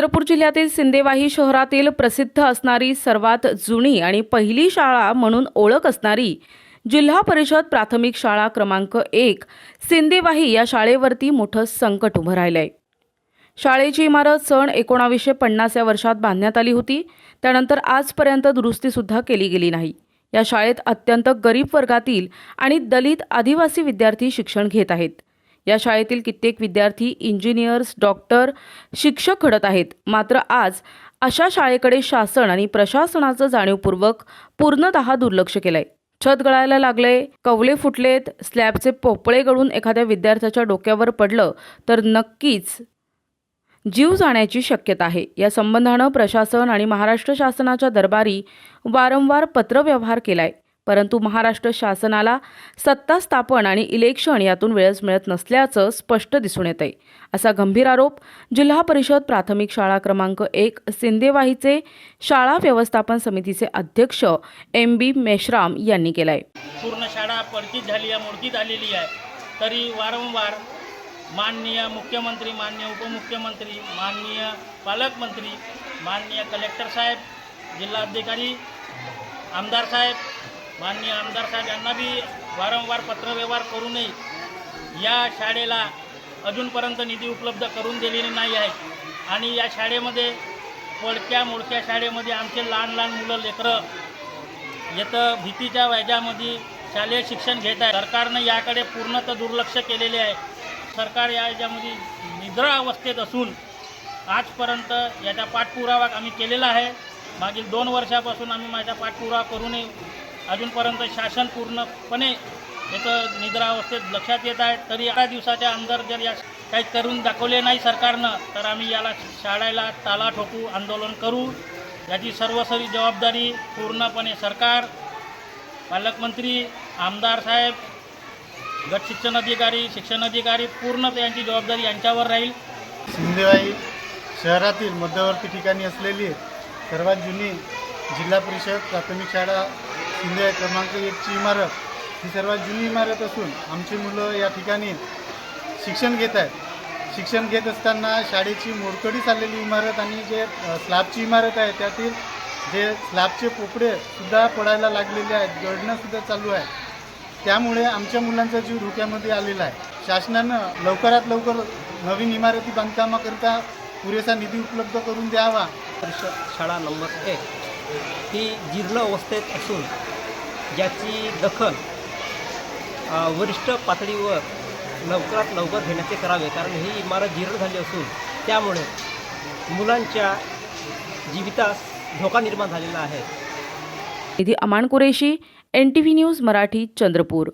चंद्रपूर जिल्ह्यातील सिंदेवाही शहरातील प्रसिद्ध असणारी सर्वात जुनी आणि पहिली शाळा म्हणून ओळख असणारी जिल्हा परिषद प्राथमिक शाळा क्रमांक एक सिंदेवाही या शाळेवरती मोठं संकट उभं राहिलं आहे शाळेची इमारत सण एकोणावीसशे पन्नास या वर्षात बांधण्यात आली होती. त्यानंतर आजपर्यंत दुरुस्तीसुद्धा केली गेली नाही. या शाळेत अत्यंत गरीब वर्गातील आणि दलित आदिवासी विद्यार्थी शिक्षण घेत आहेत. या शाळेतील कित्येक विद्यार्थी इंजिनियर्स डॉक्टर शिक्षक घडत आहेत. मात्र आज अशा शाळेकडे शासन आणि प्रशासनाचं जाणीवपूर्वक पूर्णतः दुर्लक्ष केलंय. छत गळायला लागले कवले फुटलेत स्लॅबचे पोपळे गळून एखाद्या विद्यार्थ्याच्या डोक्यावर पडलं तर नक्कीच जीव जाण्याची शक्यता आहे. या संबंधानं प्रशासन आणि महाराष्ट्र शासनाच्या दरबारी वारंवार पत्रव्यवहार केलाय. परंतु महाराष्ट्र शासनाला सत्ता स्थापन आणि इलेक्शन यातून वेळच मिळत नसल्याचं स्पष्ट दिसून येत आहे असा गंभीर आरोप जिल्हा परिषद प्राथमिक शाळा क्रमांक एक सिंदेवाहीचे शाळा व्यवस्थापन समितीचे अध्यक्ष एम बी मेश्राम यांनी केलाय. पूर्ण शाळा पडकीत झाली आहे मोडकीत आलेली आहे. तरी वारंवार माननीय मुख्यमंत्री माननीय उपमुख्यमंत्री माननीय पालकमंत्री माननीय कलेक्टर साहेब जिल्हाधिकारी आमदार साहेब माननीय आमदार साहेब यांना बी वारंवार पत्रव्यवहार करूनही या शाळेला अजूनपर्यंत निधी उपलब्ध करून दिलेली नाही आहे. आणि या शाळेमध्ये पडक्या मोडक्या शाळेमध्ये आमचे लहान लहान मुलं लेकरं येतं भीतीच्या व्याजामध्ये शालेय शिक्षण घेत आहे सरकारनं याकडे पूर्णतः दुर्लक्ष केलेले आहे. सरकार या याच्यामध्ये निद्रा अवस्थेत असून आजपर्यंत याचा पाठपुरावा आम्ही केलेला आहे. मागील दोन वर्षापासून आम्ही माझा पाठपुरावा करूनही अजूनपर्यंत शासन पूर्णपणे याचं निद्रा अवस्थेत लक्षात येत आहे. तरी अकरा दिवसाच्या अंदर जर या काही करून दाखवले नाही सरकारनं तर आम्ही याला शाळेला ताला ठोकू आंदोलन करू. याची सर्वसरी जबाबदारी पूर्णपणे सरकार पालकमंत्री आमदार साहेब गट शिक्षण अधिकारी शिक्षण अधिकारी पूर्ण यांची जबाबदारी यांच्यावर राहील. सिंदेवाई शहरातील मध्यवर्ती ठिकाणी असलेली सर्वात जुनी जिल्हा परिषद प्राथमिक शाळा इंडिया क्रमांक एकची इमारत ही सर्वात जुनी इमारत असून आमची मुलं या ठिकाणी शिक्षण घेत आहेत. शिक्षण घेत असताना शाळेची मोडकडी चाललेली इमारत आणि जे स्लॅबची इमारत आहे त्यातील जे स्लॅबचे पोपडेसुद्धा पडायला लागलेले आहेत जळणंसुद्धा चालू आहे. त्यामुळे आमच्या मुलांचा जीव धोक्यामध्ये आलेला आहे. शासनानं लवकरात लवकर नवीन इमारती बांधकामाकरिता पुरेसा निधी उपलब्ध करून द्यावा. शाळा नंबर एक. ही जीर्ण अवस्थेत असून ज्याची दखल वरिष्ठ पातळीवर लवकरात लवकर घेण्याचे करावे. कारण ही इमारत जीर्ण झाली असून त्यामुळे मुलांच्या जीवितास धोका निर्माण झालेला आहे. Nidhi Aman Qureshi N T V news Marathi Chandrapur.